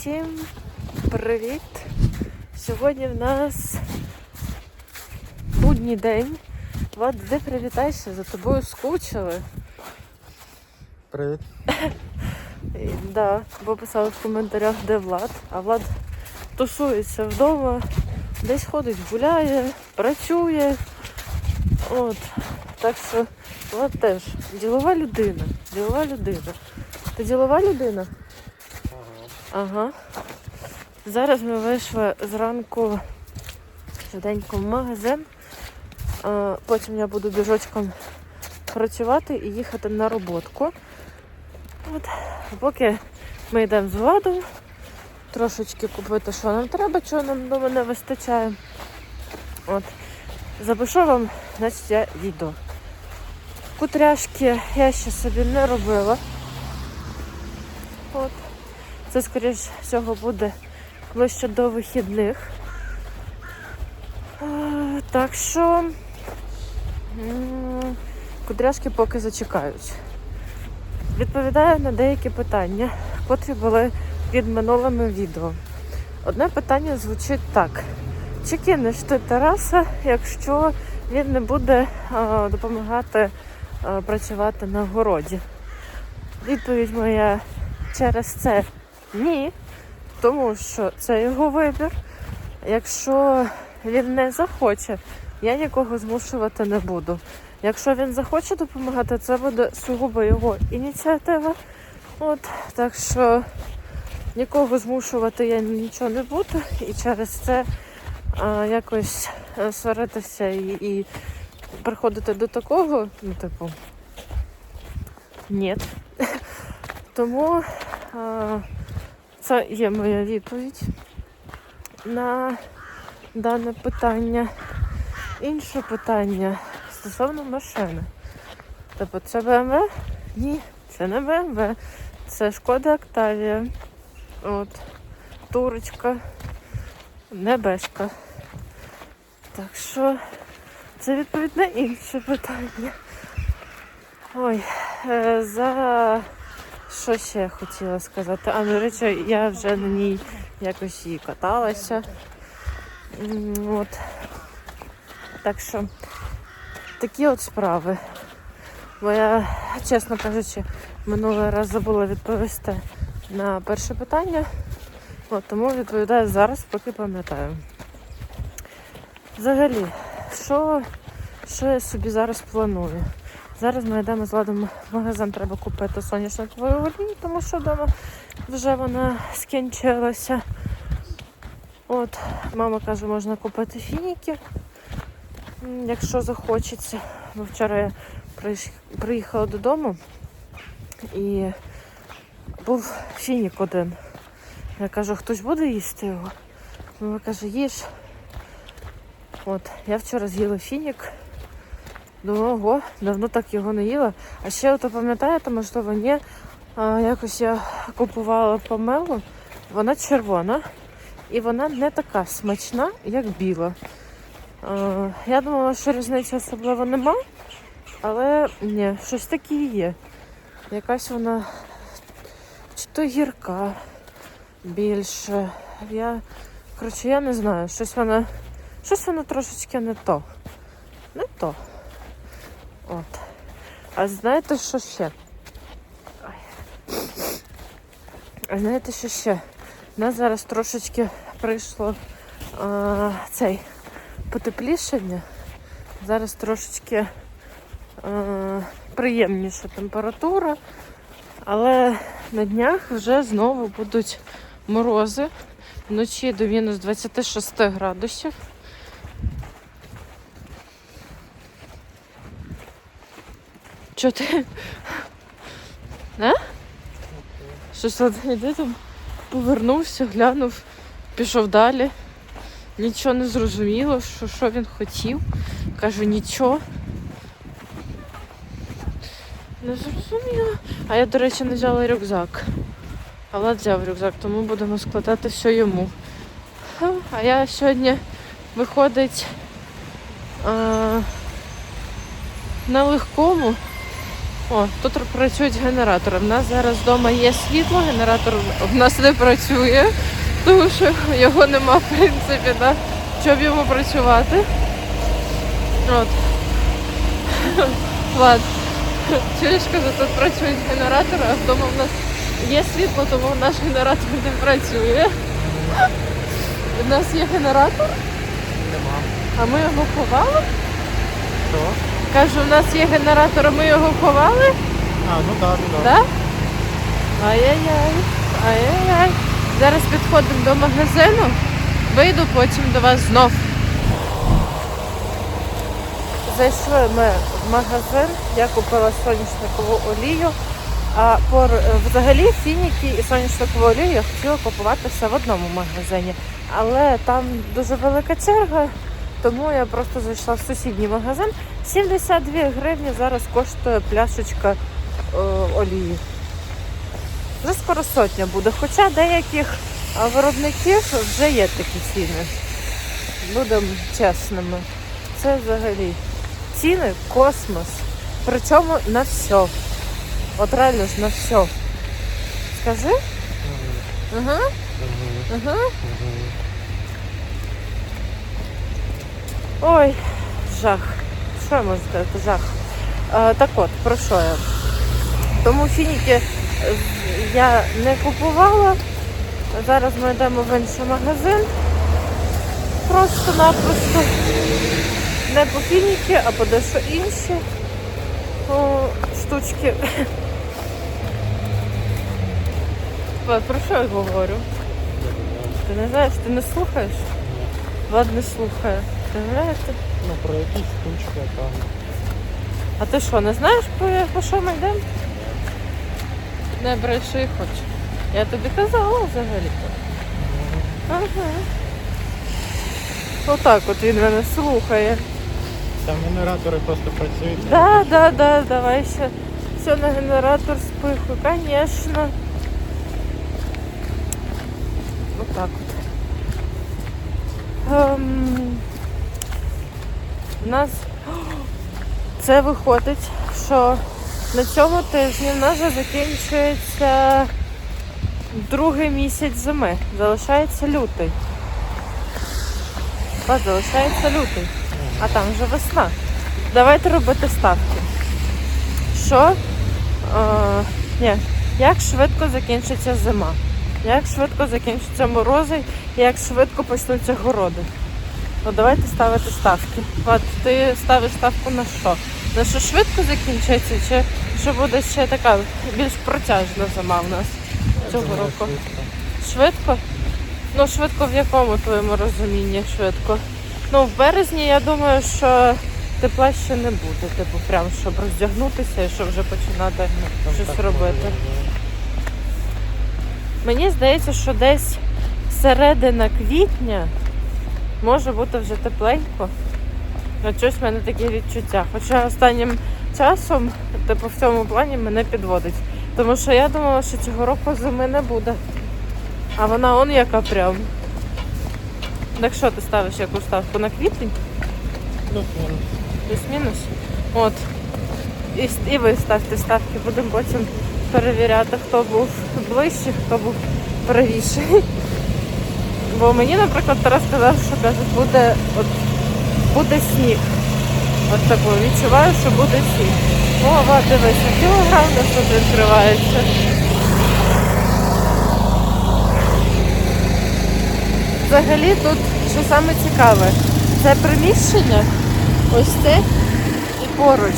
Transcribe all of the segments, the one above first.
Всім привіт! Сьогодні в нас будній день. Влад, де привітайся, за тобою скучили. Привіт. Да, бо писали в коментарях, де Влад, а Влад тусується вдома, десь ходить, гуляє, працює. От. Так що Влад теж ділова людина. Ділова людина. Ти ділова людина? Ага. Зараз ми вийшли зранку швиденько в магазин. Потім я буду біжочком працювати і їхати на роботку. От. Поки ми йдемо з Владом, трошечки купити, що нам треба, чого нам вдома не вистачає. От. Запишу вам, значить, я йду. Кутряшки я ще собі не робила. Це, скоріш всього, буде ближче до вихідних. Так що кудряшки поки зачекають. Відповідаю на деякі питання, котрі були під минулими відео. Одне питання звучить так: чи кинеш ти Тараса, якщо він не буде а, допомагати а, працювати на городі? Відповідь моя через це ні, тому що це його вибір. Якщо він не захоче, я нікого змушувати не буду. Якщо він захоче допомагати, це буде сугубо його ініціатива. От, так що нікого змушувати я нічого не буду і через це а, якось е, сваритися і, і приходити до такого, ну, типу, ні. Тому а, це є моя відповідь на дане питання. Інше питання стосовно машини. Тобто це BMW? Ні, це не BMW. Це Шкода Октавія. От. Турочка. Небешка. Так що це відповідь на інше питання. Ой, е, за що ще хотіла сказати? А, до речі, я вже на ній якось і каталася. От. Так що такі от справи. Бо я, чесно кажучи, минулий раз забула відповісти на перше питання. От, тому відповідаю зараз, поки пам'ятаю. Взагалі, що, що я собі зараз планую? Зараз ми йдемо з ладом в магазин, треба купити соняшникову олію, тому що вдома вже вона скінчилася. От, мама каже, можна купити фініки, якщо захочеться. Бо вчора я приїхала додому і був фінік один. Я кажу, хтось буде їсти його? Мама каже, їж. От, я вчора з'їла фінік. Думаю, ого, давно так його не їла. А ще ото пам'ятаєте, можливо, ні. А, якось я купувала помелу, вона червона і вона не така смачна, як біла. А, я думала, що різниці особливо нема, але ні, щось таке є. Якась вона чи то гірка більше. Я, коротше, я не знаю, щось вона, щось вона трошечки не то. Не то. От. А знаєте, що ще? А знаєте, що ще? У нас зараз трошечки прийшло а, цей потеплішення. Зараз трошечки а, приємніша температура, але на днях вже знову будуть морози. Вночі до мінус 26 градусів. Чо ти? А? Щось іди там повернувся, глянув, пішов далі. Нічого не зрозуміло, що, що він хотів. Кажу, нічого. Не зрозуміло. А я, до речі, не взяла рюкзак. Але взяв рюкзак, тому будемо складати все йому. А я сьогодні виходить а, на легкому. О, тут працюють генератори. У нас зараз вдома є світло, генератор в нас не працює, тому що його нема, в принципі, да? щоб йому працювати. От. Влад, чуєш, кажу, тут працюють генератори, а вдома в нас є світло, тому наш генератор не працює. У нас є генератор, Нема. а ми його ховали. Що? Кажу, у нас є генератор, ми його ховали. А, ну так, ну так. Да? Ай-яй-яй. Ай-яй-яй. Зараз підходимо до магазину. Вийду потім до вас знов. Зайшли ми в магазин, я купила соняшникову олію. А пор... взагалі фініки і соняшникову олію я хотіла купувати все в одному магазині. Але там дуже велика черга, тому я просто зайшла в сусідній магазин. 72 гривні зараз коштує пляшечка е, олії. Вже скоро сотня буде. Хоча деяких виробників вже є такі ціни. Будемо чесними. Це взагалі ціни космос. Причому на все. От реально ж на все. Скажи? Ага, ага. Ой, жах. Що я можу сказати? Жах. А, так от, про що я? Тому фініки е, я не купувала. Зараз ми йдемо в інший магазин. Просто-напросто не по фініки, а по дещо інші о, штучки. Про що я говорю? Ти не знаєш, ти не слухаєш? Влад не слухає. Представляєте? Ну, про якісь штучки там. А ти що, не знаєш, про, про що ми йдемо? Не бреши хоч. Я тобі казала взагалі-то. Ага. Отак от він мене слухає. Там генератори просто працюють. Да, да, да, давай ще все на генератор спиху, конечно. Вот так от. Ем, у нас це виходить, що на цьому тижні в нас вже закінчується другий місяць зими. Залишається лютий. Так, залишається лютий. А там вже весна. Давайте робити ставки. Що? Е, ні, як швидко закінчиться зима? Як швидко закінчаться морози як швидко почнуться городи? Ну давайте ставити ставки. От ти ставиш ставку на що? На що швидко закінчиться, чи що буде ще така більш протяжна зима в нас цього року? Швидко? Ну, швидко в якому твоєму розумінні швидко? Ну, в березні я думаю, що тепла ще не буде. Типу, прям щоб роздягнутися і щоб вже починати щось робити. Мені здається, що десь середина квітня може бути вже тепленько. На щось в мене такі відчуття. Хоча останнім часом, типу, в цьому плані мене підводить. Тому що я думала, що цього року зими не буде. А вона он яка прям. Так що ти ставиш яку ставку на квітень? Плюс-мінус. Плюс-мінус. От. І, і ви ставте ставки, будемо потім перевіряти, хто був ближче, хто був правіший. Бо мені, наприклад, Тарас сказав, що каже, буде, от, буде сніг. От такого відчуваю, що буде сніг. О, дивися, кілограм нас тут відкривається. Взагалі тут, що саме цікаве, це приміщення, ось це і поруч.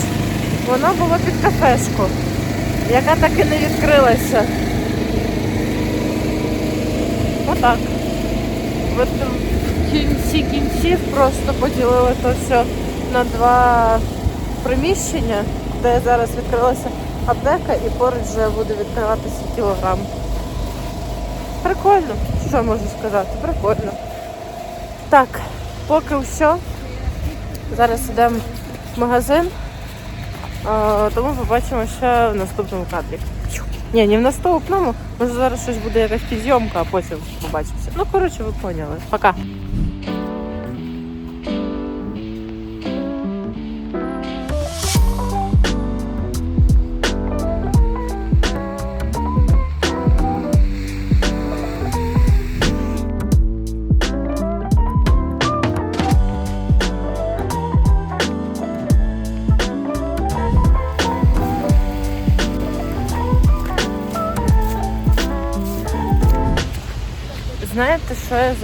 Воно було під кафешку, яка так і не відкрилася. Отак. В кінці кінців просто поділили то все на два приміщення, де зараз відкрилася аптека і поруч вже буде відкриватися кілограм. Прикольно, що я можу сказати? Прикольно. Так, поки все. Зараз йдемо в магазин. Тому побачимо ще в наступному кадрі. Ні, не в наступному. Може зараз щось буде якась підйомка, а потім побачимося. Ну, коротше, ви поняли. Пока.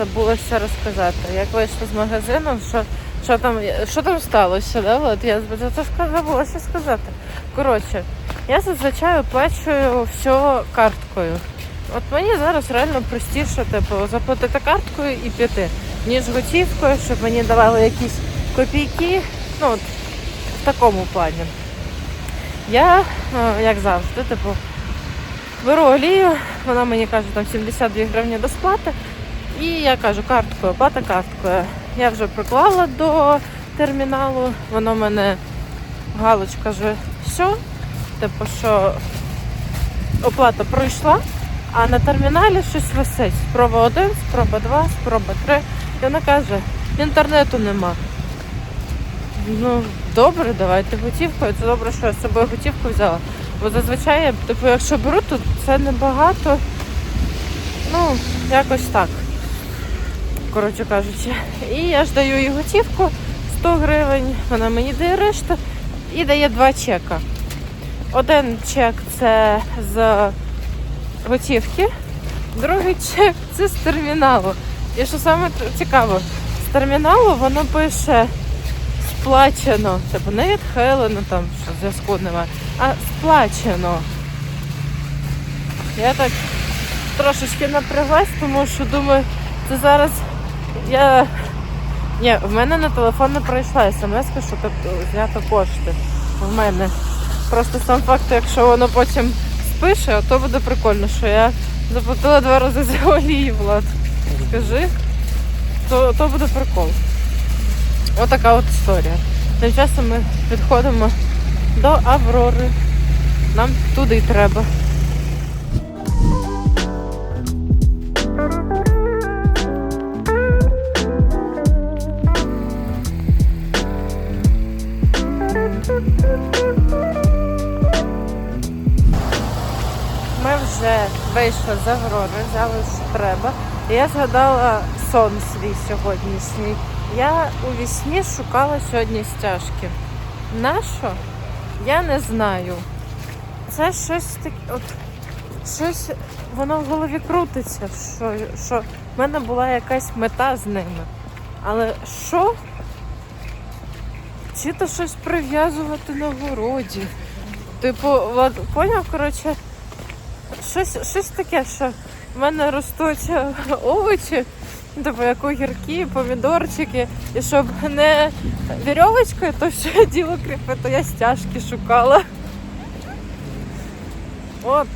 Знаєте, що розказати? Як вийшла з магазину, що, що, там, що там сталося? Да? От я за це ска- забулася сказати. Коротше, я зазвичай оплачую все карткою. От мені зараз реально простіше, типу, заплатити карткою і піти, ніж готівкою, щоб мені давали якісь копійки. Ну, от, в такому плані. Я, е, як завжди, типу, беру олію, вона мені каже, там 72 гривні до сплати. І я кажу, карткою, оплата карткою. Я вже приклала до терміналу, воно мене галочка вже все. Типу, що оплата пройшла, а на терміналі щось висить. Спроба 1, спроба 2, спроба 3. І вона каже, інтернету нема. Ну, добре, давайте готівкою. Це добре, що я з собою готівку взяла. Бо зазвичай, типу, якщо беру, то це небагато. Ну, якось так. Коротше кажучи. І я ж даю їй готівку 100 гривень, вона мені дає решту і дає два чека. Один чек це з готівки, другий чек це з терміналу. І що саме цікаво, з терміналу воно пише сплачено. Типу не відхилено там, що зв'язку немає, а сплачено. Я так трошечки напряглась, тому що думаю, це зараз я. Ні, в мене на телефон не пройшла смс, що тобто знято кошти. В мене. Просто сам факт, якщо воно потім спише, то буде прикольно, що я заплатила два рази за олії, Влад. Скажи, то, то буде прикол. Отака от історія. Тим часом ми підходимо до Аврори. Нам туди й треба. З Аврори, взяли, що треба. Я згадала сон свій сьогоднішній. Я у вісні шукала сьогодні стяжки. Нащо? Я не знаю. Це щось таке, от щось воно в голові крутиться, що, що в мене була якась мета з ними. Але що? Чи то щось прив'язувати на городі? Типу, от, поняв, коротше, щось, щось таке, що в мене ростуть е, овочі, типу як огірки, помідорчики. І щоб не вірьовочкою, то все діло кріпи, то я стяжки шукала. От.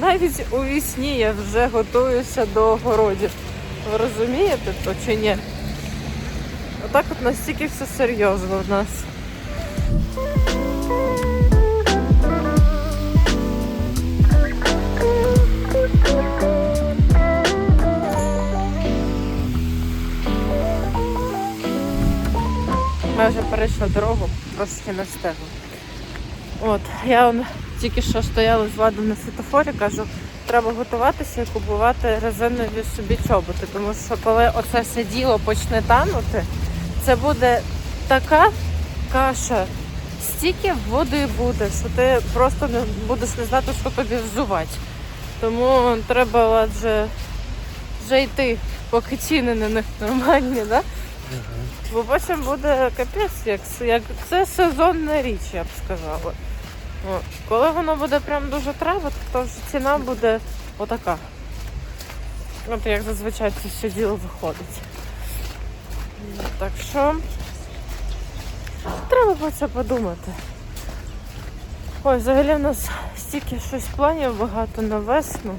Навіть у вісні я вже готуюся до огородів. Ви розумієте то чи ні? Отак от настільки все серйозно в нас. Ми вже перейшли дорогу, трошки не встигли. От, я тільки що стояла з Владом на світофорі, кажу, треба готуватися і купувати резинові собі чоботи, тому що коли оце все діло почне танути, це буде така каша, стільки води буде, що ти просто не будеш не знати, що тобі взувати. Тому треба вже, вже йти, поки ціни на них нормальні, да? Бо потім буде капець, як, як це сезонна річ, я б сказала. Коли воно буде прям дуже треба, то ціна буде отака. От як зазвичай це все діло виходить. Так що треба про це подумати. Ой, взагалі в нас стільки щось планів багато на весну.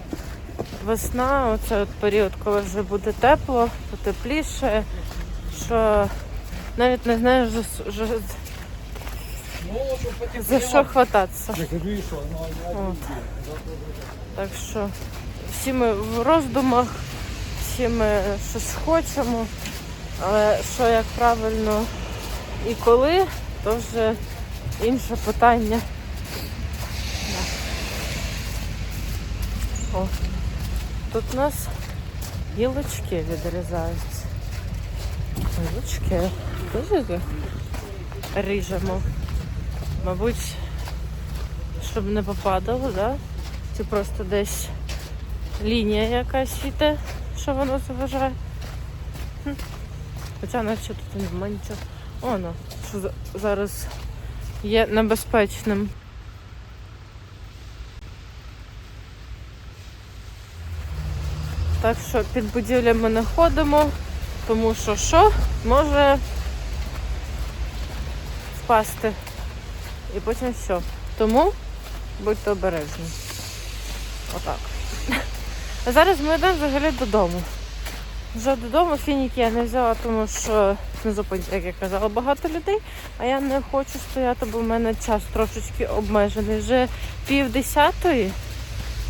Весна, оце от період, коли вже буде тепло, потепліше, що навіть не знаю, за, за, за що хвататися. От. Так що всі ми в роздумах, всі ми щось хочемо, але що як правильно і коли, то вже інше питання. О, тут у нас гілочки відрізаються. Гілочки. Дуже ріжемо. Мабуть, щоб не попадало, да? Чи просто десь лінія якась йде, що воно заважає. Хм. Хоча наче тут немає нічого. Оно, що зараз є небезпечним. Так що під будівлями не ходимо, тому що що може впасти. І потім що. Тому будьте обережні. Отак. А зараз ми йдемо взагалі додому. Вже додому фініки я не взяла, тому що на зупинці, як я казала, багато людей, а я не хочу стояти, бо в мене час трошечки обмежений. Вже пів десятої,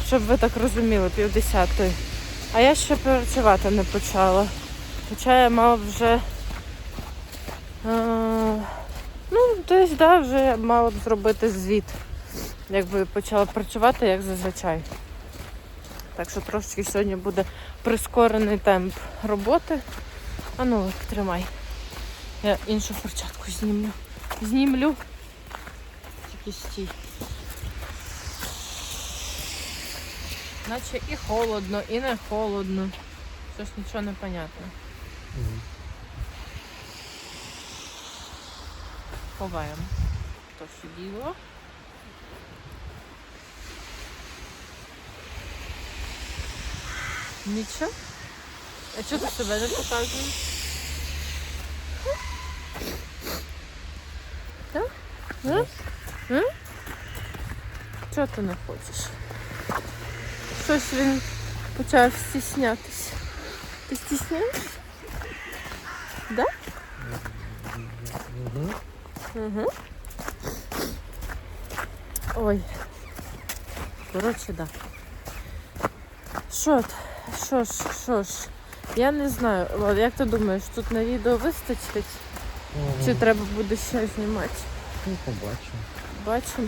щоб ви так розуміли, пів десятої. А я ще працювати не почала. Хоча я мала вже. Е, ну, десь, да, вже мала б зробити звіт. Якби почала працювати, як зазвичай. Так що трошечки сьогодні буде прискорений темп роботи. А ну, тримай. Я іншу перчатку знімлю. Знімлю. Тільки стій. Наче і холодно, і не холодно. Щось нічого не понятно. Ховаємо. То що діло. Нічого? А чого ти себе не показуєш? Так? А? А? Чого ти не хочеш? Щось він почав стіснятися. Ти стісняєшся? Да? Угу. Угу. Ой. Коротше, да. Що, що ж, що ж. Я не знаю, Влад, як ти думаєш, тут на відео вистачить? Чи треба буде ще знімати? Ну, побачимо. Бачимо.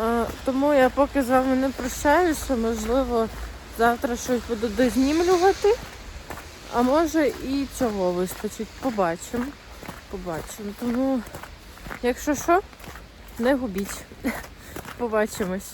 А, тому я поки з вами не прощаюся, можливо, завтра щось буду дознімлювати. А може і цього вистачить. Побачимо. Побачимо. Тому, якщо що, не губіть. Побачимось.